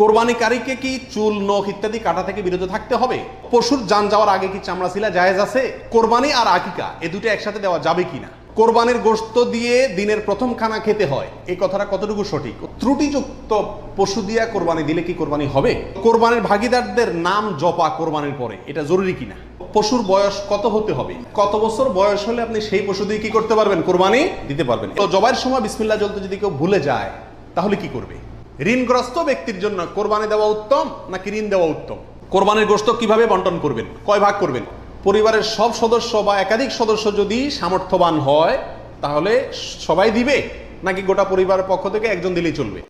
কোরবানিকারীকে কি চুল, নখ ইত্যাদি কাটা থেকে বিরত থাকতে হবে? পশুর যান যাওয়ার আগে কি চামড়া ছিলা জায়েজ আছে? কোরবানি আর আকিকা, এ দুটো একসাথে দেওয়া যাবে কিনা? কোরবানির গোশত দিয়ে দিনের প্রথম খানা খেতে হয়। এই কথাটা কতটুকু সঠিক? ত্রুটিযুক্ত পশু দিয়া কোরবানি দিলে কি কোরবানি হবে? কোরবানির ভাগিদারদের নাম জপা কোরবানির পরে, এটা জরুরি কিনা? পশুর বয়স কত হতে হবে? কত বছর বয়স হলে আপনি সেই পশু দিয়ে কি করতে পারবেন? কোরবানি দিতে পারবেন। তো জবাইয়ের সময় বিসমিল্লাহ জলতে যদি কেউ ভুলে যায়, তাহলে কি করবে? ঋণগ্রস্ত ব্যক্তির জন্য কোরবানি দেওয়া উত্তম নাকি ঋণ দেওয়া উত্তম? কোরবানির গোশত কীভাবে বন্টন করবেন? কয় ভাগ করবেন? পরিবারের সব সদস্য বা একাধিক সদস্য যদি সামর্থ্যবান হয় তাহলে সবাই দিবে? নাকি গোটা পরিবারের পক্ষ থেকে একজন দিলেই চলবে?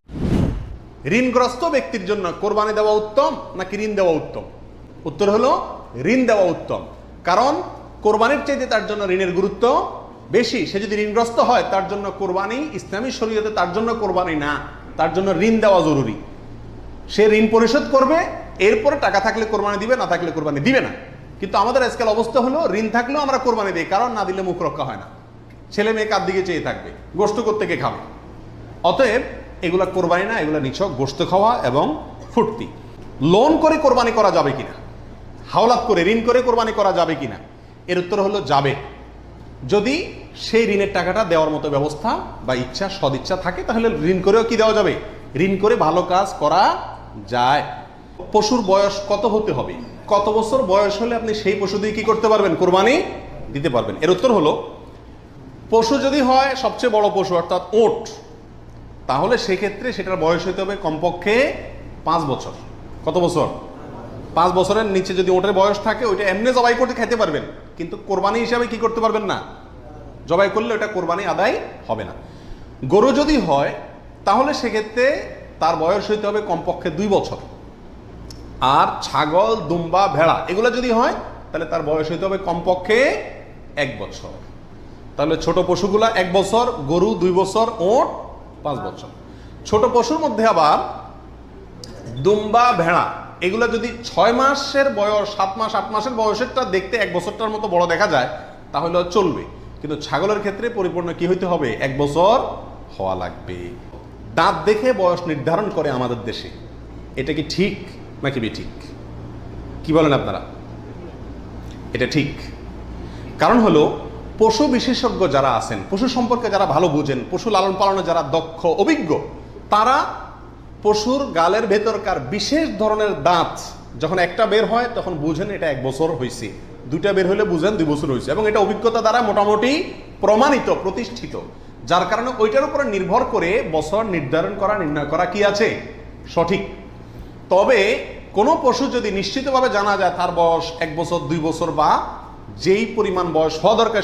ঋণগ্রস্ত ব্যক্তির জন্য কোরবানি দেওয়া উত্তম নাকি ঋণ দেওয়া উত্তম? উত্তর হলো ঋণ দেওয়া উত্তম। কারণ কোরবানির চাইতে তার জন্য ঋণের গুরুত্ব বেশি। সে যদি ঋণগ্রস্ত হয় তার জন্য কোরবানি ইসলামী শরীয়তে তার জন্য কোরবানি না। তার জন্য ঋণ দেওয়া জরুরি। সে ঋণ পরিশোধ করবে, এরপরে টাকা থাকলে কোরবানি দিবে, না থাকলে কোরবানি দিবে না। কিন্তু আমাদের আজকাল অবস্থা হলো, ঋণ থাকলেও আমরা কোরবানি দিই, কারণ না দিলে মুখ রক্ষা হয় না। ছেলে মেয়ে কার দিকে চেয়ে থাকবে? গোষ্ঠ করতে কে খাবে? অতএব এগুলা কোরবানি না, এগুলা নিছক গোস্ত খাওয়া এবং ফুর্তি। লোন করে কোরবানি করা যাবে কিনা? হাওলাত করে, ঋণ করে কোরবানি করা যাবে কিনা? এর উত্তর হলো যাবে। যদি সেই ঋণের টাকাটা দেওয়ার মতো ব্যবস্থা বা ইচ্ছা, সদিচ্ছা থাকে, তাহলে ঋণ করেও কি দেওয়া যাবে? ঋণ করে ভালো কাজ করা যায়। পশুর বয়স কত হতে হবে? কত বছর বয়স হলে আপনি সেই পশু দিয়ে কি করতে পারবেন? কোরবানি দিতে পারবেন। এর উত্তর হলো, পশু যদি হয়, সবচেয়ে বড় পশু, অর্থাৎ ওট, তাহলে সেক্ষেত্রে সেটার বয়স হতে হবে কমপক্ষে পাঁচ বছর। কত বছর? পাঁচ বছরের নিচে যদি ওটের বয়স থাকে, ওইটা এমনি জবাই করতে খেতে পারবেন। কিন্তু কোরবানি হিসাবে কি করতে পারবেন না? জবাই করলে ওটা কোরবানি আদায় হবে না। গরু যদি হয়, তাহলে সেক্ষেত্রে তার বয়স হইতে হবে কমপক্ষে দুই বছর। আর ছাগল, দুম্বা, ভেড়া, এগুলো যদি হয়, তাহলে তার বয়স হইতে হবে কমপক্ষে এক বছর। তাহলে ছোট পশুগুলা এক বছর, গরু দুই বছর, ওট পাঁচ বছর। ছোট পশুর মধ্যে আবার দুম্বা, ভেড়া, এগুলো যদি ছয় মাসের বয়স, সাত মাস, আট মাসের বয়সেরটা দেখতে এক বছরটার মতো বড় দেখা যায়, তাহলে চলবে। কিন্তু ছাগলের ক্ষেত্রে পরিপূর্ণ কি হইতে হবে? এক বছর হওয়া লাগবে। দাঁত দেখে বয়স নির্ধারণ করে আমাদের দেশে। এটা কি ঠিক নাকি ঠিক কি বলেন আপনারা? এটা ঠিক। কারণ হলো, পশু বিশেষজ্ঞ যারা আছেন, পশু সম্পর্কে যারা ভালো বুঝেন, পশু লালন পালনে যারা দক্ষ, অভিজ্ঞ, তারা পশুর গালের ভেতরকার বিশেষ ধরনের দাঁত যখন একটা বের হয়, তখন বুঝেন এটা এক বছর হয়েছে দুইটা বের হলে বুঝেন দুই বছর হয়েছে এবং এটা অভিজ্ঞতা দ্বারা মোটামুটি প্রমাণিত, প্রতিষ্ঠিত। যার কারণে ওইটার উপরে নির্ভর করে বছর নির্ধারণ করা, নির্ণয় করা কি আছে? সঠিক। তবে কোনো পশু যদি নিশ্চিতভাবে জানা যায় তার বয়স এক বছর, দুই বছর বা যেই পরিমাণ বয়স হওয়া দরকার